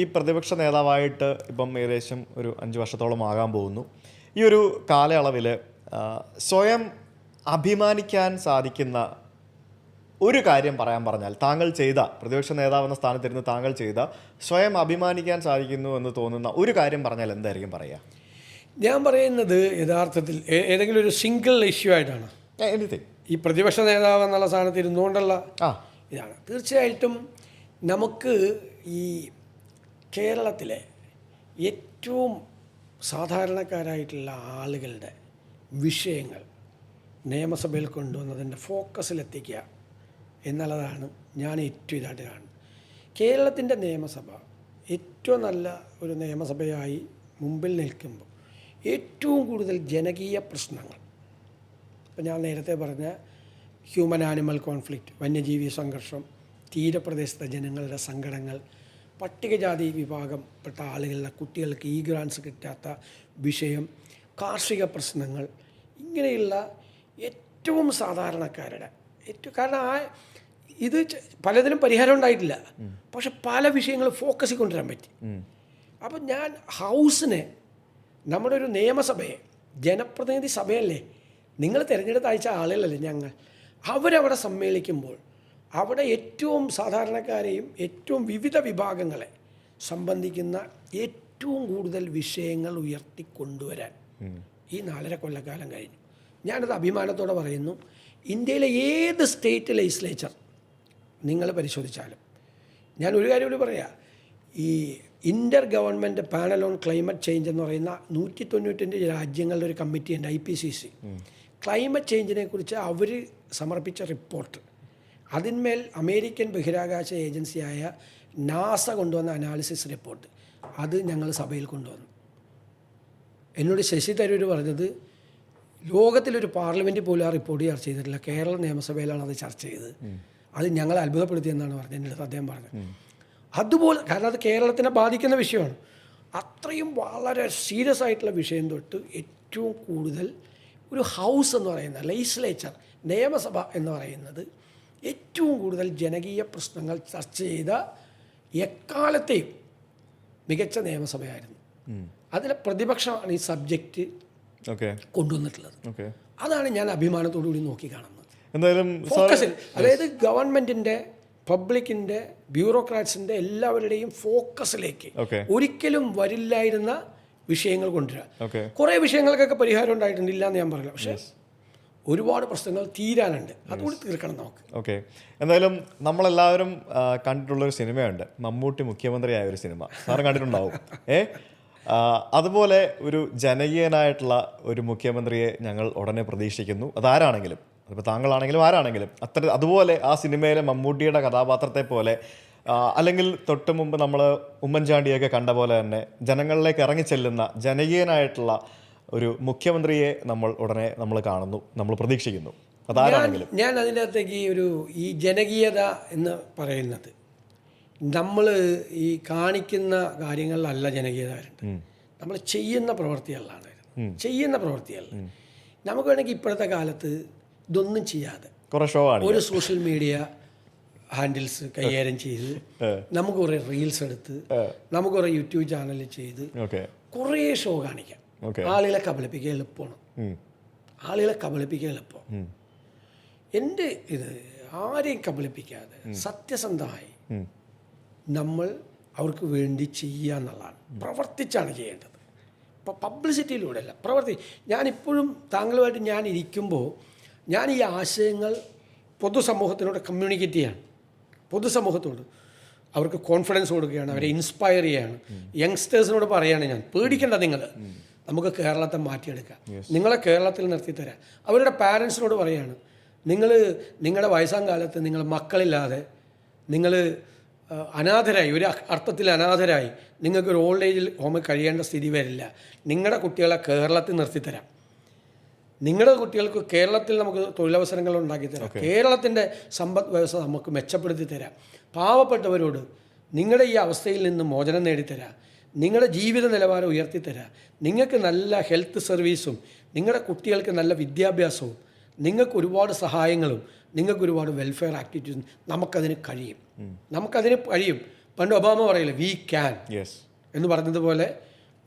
ഈ പ്രതിപക്ഷ നേതാവായിട്ട് ഇപ്പം ഏകദേശം ഒരു അഞ്ച് വർഷത്തോളം ആകാൻ പോകുന്നു. ഈ ഒരു കാലയളവിൽ സ്വയം അഭിമാനിക്കാൻ സാധിക്കുന്ന ഒരു കാര്യം പറയാൻ പറഞ്ഞാൽ താങ്കൾ ചെയ്ത പ്രതിപക്ഷ നേതാവ് എന്ന സ്ഥാനത്തിരുന്ന് താങ്കൾ ചെയ്ത സ്വയം അഭിമാനിക്കാൻ സാധിക്കുന്നു എന്ന് തോന്നുന്ന ഒരു കാര്യം പറഞ്ഞാൽ എന്തായിരിക്കും പറയുക ഞാൻ പറയുന്നത് യഥാർത്ഥത്തിൽ ഏതെങ്കിലും ഒരു സിംഗിൾ ഇഷ്യൂ ആയിട്ടാണ്. എനിത്തിങ് ഈ പ്രതിപക്ഷ നേതാവ് എന്നുള്ള സ്ഥാനത്ത് ഇരുന്നുകൊണ്ടുള്ള ആ. ഇതാണ്. തീർച്ചയായിട്ടും നമുക്ക് ഈ കേരളത്തിലെ ഏറ്റവും സാധാരണക്കാരായിട്ടുള്ള ആളുകളുടെ വിഷയങ്ങൾ നിയമസഭയിൽ കൊണ്ടുവന്നതിന്റെ ഫോക്കസിലെത്തിക്കുക എന്നുള്ളതാണ് ഞാൻ ഏറ്റവും ഇതായിട്ട് കാണുന്നത്. കേരളത്തിന്റെ നിയമസഭ ഏറ്റവും നല്ല ഒരു നിയമസഭയായി മുമ്പിൽ നിൽക്കുമ്പോൾ ഏറ്റവും കൂടുതൽ ജനകീയ പ്രശ്നങ്ങൾ. ഇപ്പം ഞാൻ നേരത്തെ പറഞ്ഞ ഹ്യൂമൻ ആനിമൽ കോൺഫ്ലിക്റ്റ് വന്യജീവി സംഘർഷം തീരപ്രദേശത്തെ ജനങ്ങളുടെ സങ്കടങ്ങൾ പട്ടികജാതി വിഭാഗപ്പെട്ട ആളുകളിലെ കുട്ടികൾക്ക് ഈ ഗ്രാൻസ് കിട്ടാത്ത വിഷയം കാർഷിക പ്രശ്നങ്ങൾ ഇങ്ങനെയുള്ള ഏറ്റവും സാധാരണക്കാരുടെ ഏറ്റവും കാരണം ആ ഇത് പലതിലും പലതിനും പരിഹാരം ഉണ്ടായിട്ടില്ല. പക്ഷെ പല വിഷയങ്ങൾ ഫോക്കസ് കൊണ്ടുവരാൻ പറ്റി. അപ്പം ഞാൻ ഹൗസിനെ നമ്മുടെ ഒരു നിയമസഭയെ ജനപ്രതിനിധി സഭയല്ലേ നിങ്ങൾ തിരഞ്ഞെടുത്ത് അയച്ച ആളുകളല്ലേ ഞങ്ങൾ അവരവിടെ സമ്മേളിക്കുമ്പോൾ അവിടെ ഏറ്റവും സാധാരണക്കാരെയും ഏറ്റവും വിവിധ വിഭാഗങ്ങളെ സംബന്ധിക്കുന്ന ഏറ്റവും കൂടുതൽ വിഷയങ്ങൾ ഉയർത്തിക്കൊണ്ടുവരാൻ ഈ നാലര കൊല്ലക്കാലം കഴിഞ്ഞു. ഞാനത് അഭിമാനത്തോടെ പറയുന്നു. ഇന്ത്യയിലെ ഏത് സ്റ്റേറ്റ് ലെജിസ്ലേച്ചർ നിങ്ങൾ പരിശോധിച്ചാലും. ഞാൻ ഒരു കാര്യം കൂടി പറയാം. ഈ inter government panel on climate change എന്ന് പറയുന്ന നൂറ്റി തൊണ്ണൂറ്റഞ്ച് രാജ്യങ്ങളുടെ ഒരു കമ്മിറ്റിയുണ്ട് I P C C. Climate ചേഞ്ചിനെ കുറിച്ച് അവർ സമർപ്പിച്ച റിപ്പോർട്ട്. അതിന്മേൽ അമേരിക്കൻ ബഹിരാകാശ ഏജൻസിയായ നാസ കൊണ്ടുവന്ന അനാലിസിസ് റിപ്പോർട്ട്. അത് ഞങ്ങൾ സഭയിൽ കൊണ്ടുവന്നു. എന്നോട് ശശി തരൂർ പറഞ്ഞത് ലോകത്തിലൊരു പാർലമെന്റ് പോലും ആ റിപ്പോർട്ട് ചർച്ച ചെയ്തിട്ടില്ല. കേരള നിയമസഭയിലാണ് അത് ചർച്ച ചെയ്തത്. അത് ഞങ്ങൾ അത്ഭുതപ്പെടുത്തിയെന്നാണ് പറഞ്ഞത് എന്റെ അടുത്ത് അദ്ദേഹം പറഞ്ഞത് അതുപോലെ കാരണം അത് കേരളത്തിനെ ബാധിക്കുന്ന വിഷയമാണ്. അത്രയും വളരെ സീരിയസ് ആയിട്ടുള്ള വിഷയം തൊട്ട് ഏറ്റവും കൂടുതൽ ഒരു ഹൗസ് എന്ന് പറയുന്ന ലെജിസ്ലേച്ചർ നിയമസഭ എന്ന് പറയുന്നത് ഏറ്റവും കൂടുതൽ ജനകീയ പ്രശ്നങ്ങൾ ചർച്ച ചെയ്ത എക്കാലത്തെയും മികച്ച നിയമസഭയായിരുന്നു. അതിലെ പ്രതിപക്ഷമാണ് ഈ സബ്ജക്റ്റ് ഓക്കെ. കൊണ്ടുവന്നിട്ടുള്ളത്. ഓക്കെ. അതാണ് ഞാൻ അഭിമാനത്തോടു കൂടി നോക്കി കാണുന്നത് എന്തായാലും ഫോക്കസിൽ അതായത് ഗവൺമെന്റിന്റെ പബ്ലിക്കിന്റെ ബ്യൂറോക്രാറ്റ്സിന്റെ എല്ലാവരുടെയും ഫോക്കസിലേക്ക് ഒരിക്കലും വരില്ലായിരുന്ന വിഷയങ്ങൾ കൊണ്ടുവരിക കുറെ കുറേ വിഷയങ്ങൾക്കൊക്കെ പരിഹാരം ഉണ്ടായിട്ടുണ്ട്. ഇല്ല എന്ന് ഞാൻ പറയില്ല. പക്ഷേ ഒരുപാട് പ്രശ്നങ്ങൾ തീരാനുണ്ട്. അതുകൂടി തീർക്കണം നമുക്ക്. ഓക്കെ എന്തായാലും നമ്മളെല്ലാവരും കണ്ടിട്ടുള്ളൊരു സിനിമയുണ്ട്. മമ്മൂട്ടി മുഖ്യമന്ത്രിയായ ഒരു സിനിമ. സാറ് കണ്ടിട്ടുണ്ടാവും. ഏ? അതുപോലെ ഒരു ജനകീയനായിട്ടുള്ള ഒരു മുഖ്യമന്ത്രിയെ ഞങ്ങൾ ഉടനെ പ്രതീക്ഷിക്കുന്നു. അതാരാണെങ്കിലും? അതിപ്പോൾ താങ്കളാണെങ്കിലും ആരാണെങ്കിലും. അത്ര അതുപോലെ ആ സിനിമയിലെ മമ്മൂട്ടിയുടെ കഥാപാത്രത്തെ പോലെ അല്ലെങ്കിൽ തൊട്ട് മുമ്പ് നമ്മൾ ഉമ്മൻചാണ്ടിയൊക്കെ കണ്ട പോലെ തന്നെ ജനങ്ങളിലേക്ക് ഇറങ്ങിച്ചെല്ലുന്ന ജനകീയനായിട്ടുള്ള ഒരു മുഖ്യമന്ത്രിയെ നമ്മൾ ഉടനെ നമ്മൾ കാണുന്നു നമ്മൾ പ്രതീക്ഷിക്കുന്നു. അതാരാണെങ്കിലും. ഞാൻ അതിന്റെ അകത്തേക്ക് ഈ ഒരു ഈ ജനകീയത എന്ന് പറയുന്നത് നമ്മൾ ഈ കാണിക്കുന്ന കാര്യങ്ങളിലല്ല ജനകീയത വരുന്നത് നമ്മൾ ചെയ്യുന്ന പ്രവൃത്തികളിലാണ് വരുന്നത്. ചെയ്യുന്ന പ്രവൃത്തികളിൽ നമുക്ക് വേണമെങ്കിൽ ഇപ്പോഴത്തെ കാലത്ത് ഇതൊന്നും ചെയ്യാതെ കുറെ ഷോ ആണ് ഒരു സോഷ്യൽ മീഡിയ ഹാൻഡിൽസ് കൈകാര്യം ചെയ്ത് നമുക്ക് കുറേ റീൽസ് എടുത്ത് നമുക്ക് കുറേ യൂട്യൂബ് ചാനൽ ചെയ്ത് കുറേ ഷോ കാണിക്കാം. ആളുകളെ കബളിപ്പിക്കാൻ എളുപ്പമാണ്. ആളുകളെ കബളിപ്പിക്കാൻ എളുപ്പം. എന്റെ ഇത് ആരെയും കബളിപ്പിക്കാതെ സത്യസന്ധമായി നമ്മൾ അവർക്ക് വേണ്ടി ചെയ്യുക എന്നുള്ളതാണ്. പ്രവർത്തിച്ചാണ് ചെയ്യേണ്ടത്. ഇപ്പം പബ്ലിസിറ്റിയിലൂടെ അല്ല പ്രവർത്തി ഞാനിപ്പോഴും താങ്കളുമായിട്ട് ഞാൻ ഇരിക്കുമ്പോൾ ഞാൻ ഈ ആശയങ്ങൾ പൊതുസമൂഹത്തിനോട് കമ്മ്യൂണിക്കേറ്റ് ചെയ്യാണ്. പൊതുസമൂഹത്തോട്. അവർക്ക് കോൺഫിഡൻസ് കൊടുക്കുകയാണ് അവരെ ഇൻസ്പയർ ചെയ്യാണ്. യങ്സ്റ്റേഴ്സിനോട് പറയുകയാണ് ഞാൻ. പേടിക്കേണ്ട നിങ്ങൾ. നമുക്ക് കേരളത്തെ മാറ്റിയെടുക്കാം. നിങ്ങളെ കേരളത്തിൽ നിർത്തിത്തരാം. അവരുടെ പാരൻസിനോട് പറയാണ് നിങ്ങൾ നിങ്ങളുടെ വയസ്സാം കാലത്ത് നിങ്ങൾ മക്കളില്ലാതെ നിങ്ങൾ അനാഥരായി ഒരു അർത്ഥത്തിൽ അനാഥരായി നിങ്ങൾക്ക് ഒരു ഓൾഡ് ഏജിൽ ഹോമിൽ കഴിയേണ്ട സ്ഥിതി വരില്ല. നിങ്ങളുടെ കുട്ടികളെ കേരളത്തിൽ നിർത്തിത്തരാം. നിങ്ങളുടെ കുട്ടികൾക്ക് കേരളത്തിൽ നമുക്ക് തൊഴിലവസരങ്ങൾ ഉണ്ടാക്കി തരാം കേരളത്തിന്റെ സമ്പദ് വ്യവസ്ഥ നമുക്ക് മെച്ചപ്പെടുത്തി തരാം പാവപ്പെട്ടവരോട് നിങ്ങളുടെ ഈ അവസ്ഥയിൽ നിന്ന് മോചനം നേടിത്തരാം. നിങ്ങളുടെ ജീവിത നിലവാരം ഉയർത്തിത്തരാം. നിങ്ങൾക്ക് നല്ല ഹെൽത്ത് സർവീസും നിങ്ങളുടെ കുട്ടികൾക്ക് നല്ല വിദ്യാഭ്യാസവും നിങ്ങൾക്ക് ഒരുപാട് സഹായങ്ങളും നിങ്ങൾക്ക് ഒരുപാട് വെൽഫെയർ ആക്ടിവിറ്റീസും നമുക്കതിന് കഴിയും. നമുക്കതിന് കഴിയും. പണ്ട് ഒബാമ പറയില്ല വി ക്യാൻ യെസ് എന്ന് പറഞ്ഞതുപോലെ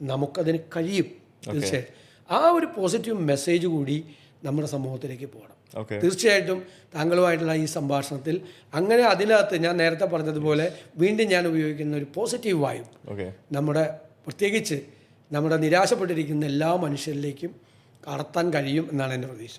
നമുക്കതിന് കഴിയും. തീർച്ചയായിട്ടും ആ ഒരു പോസിറ്റീവ് മെസ്സേജ് കൂടി നമ്മുടെ സമൂഹത്തിലേക്ക് പോകണം. തീർച്ചയായിട്ടും താങ്കളുമായിട്ടുള്ള ഈ സംഭാഷണത്തിൽ അങ്ങനെ അതിനകത്ത് ഞാൻ നേരത്തെ പറഞ്ഞതുപോലെ വീണ്ടും ഞാൻ ഉപയോഗിക്കുന്ന ഒരു പോസിറ്റീവ് വായു ഓക്കെ. നമ്മുടെ പ്രത്യേകിച്ച് നമ്മുടെ നിരാശപ്പെട്ടിരിക്കുന്ന എല്ലാ മനുഷ്യരിലേക്കും കടത്താൻ കഴിയും എന്നാണ് എന്റെ പ്രതീക്ഷ.